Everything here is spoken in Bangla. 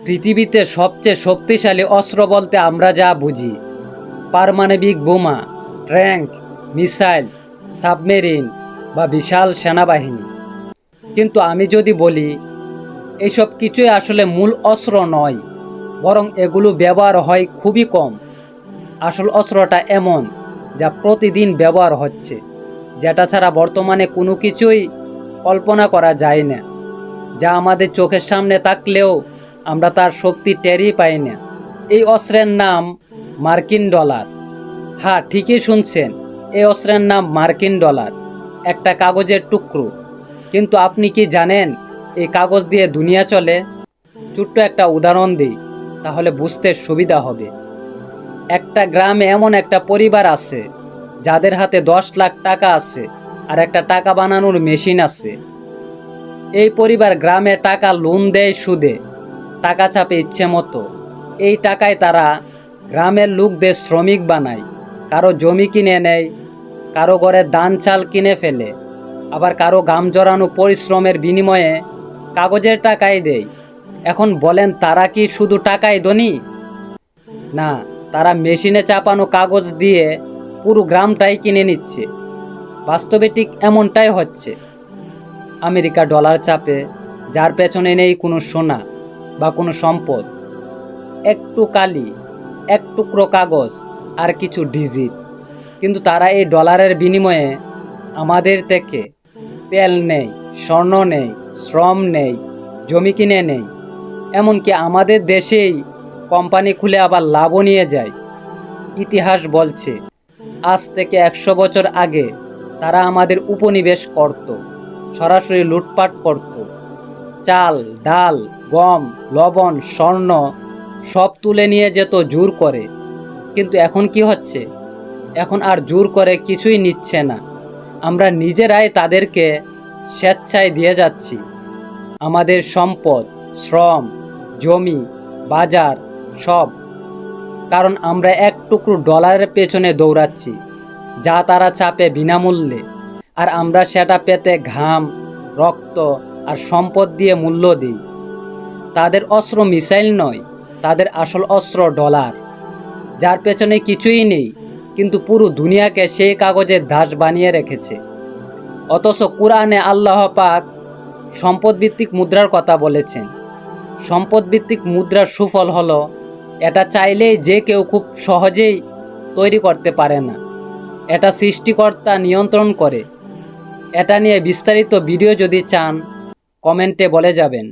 পৃথিবীতে সবচেয়ে শক্তিশালী অস্ত্র বলতে আমরা যা বুঝি, পারমাণবিক বোমা, ট্যাঙ্ক, মিসাইল, সাবমেরিন বা বিশাল সেনাবাহিনী। কিন্তু আমি যদি বলি এইসব কিছুই আসলে মূল অস্ত্র নয়, বরং এগুলো ব্যবহার হয় খুবই কম। আসল অস্ত্রটা এমন, যা প্রতিদিন ব্যবহার হচ্ছে, যেটা ছাড়া বর্তমানে কোনো কিছুই কল্পনা করা যায় না, যা আমাদের চোখের সামনে থাকলেও আমরা তার শক্তি টেরই পাই না। এই অস্ত্রের নাম মার্কিন ডলার। হ্যাঁ ঠিকই শুনছেন, এই অস্ত্রের নাম মার্কিন ডলার, একটা কাগজের টুকরো। কিন্তু আপনি কি জানেন, এই কাগজ দিয়ে দুনিয়া চলে? ছোট্ট একটা উদাহরণ দিই, তাহলে বুঝতে সুবিধা হবে। একটা গ্রামে এমন একটা পরিবার আছে, যাদের হাতে দশ লাখ টাকা আছে আর একটা টাকা বানানোর মেশিন আছে। এই পরিবার গ্রামে টাকা লোন দেয় সুদে টাকা চাপে ইচ্ছে মতো। এই টাকায় তারা গ্রামের লোকদের শ্রমিক বানায়। কারও জমি কিনে নেয়, কারও ঘরে ধান চাল কিনে ফেলে, আবার কারও গাম জড়ানো পরিশ্রমের বিনিময়ে কাগজের টাকাই দেয়। এখন বলেন তারা কি শুধু টাকায় ধনী? না, তারা মেশিনে চাপানো কাগজ দিয়ে পুরো গ্রামটাই কিনে নিচ্ছে। বাস্তবে ঠিক এমনটাই হচ্ছে। আমেরিকা ডলার চাপে, যার পেছনে নেই কোনো সোনা। বা কোনো সম্পদ। একটু কালি, এক টুকরো কাগজ, আর কিছু ডিজিট। কিন্তু তারা এই ডলারের বিনিময়ে আমাদের থেকে তেল নেই, স্বর্ণ নেই, শ্রম নেই, জমি কিনে নেই। এমনকি আমাদের দেশেই কোম্পানি খুলে আবার লাভও নিয়ে যায়। ইতিহাস বলছে, আজ থেকে একশো বছর আগে তারা আমাদের উপনিবেশ করত, সরাসরি লুটপাট করত। চাল, ডাল, গম, লবণ, স্বর্ণ সব তুলে নিয়ে যেত জোর করে। কিন্তু এখন কি হচ্ছে? এখন আর জোর করে কিছুই নিচ্ছে না। আমরা নিজেরাই তাদেরকে স্বেচ্ছায় দিয়ে যাচ্ছি। আমাদের সম্পদ, শ্রম, জমি, বাজার সব। কারণ আমরা এক টুকরো ডলারের পেছনে দৌড়াচ্ছি, যা তারা চাপে বিনামূল্যে। আর আমরা সেটা পেতে ঘাম, রক্ত আর সম্পদ দিয়ে মূল্য দিই। তাদের অস্ত্র মিসাইল নয়, তাদের আসল অস্ত্র ডলার। যার পেছনে কিছুই নেই, কিন্তু পুরো দুনিয়াকে সেই কাগজের ধাস বানিয়ে রেখেছে। অথচ কোরআনে আল্লাহ পাক সম্পদভিত্তিক মুদ্রার কথা বলেছেন। সম্পদভিত্তিক মুদ্রার সুফল হলো, এটা চাইলেই যে কেউ খুব সহজেই তৈরি করতে পারে না। এটা সৃষ্টিকর্তা নিয়ন্ত্রণ করে। এটা নিয়ে বিস্তারিত ভিডিও যদি চান কমেন্টে বলে যাবেন।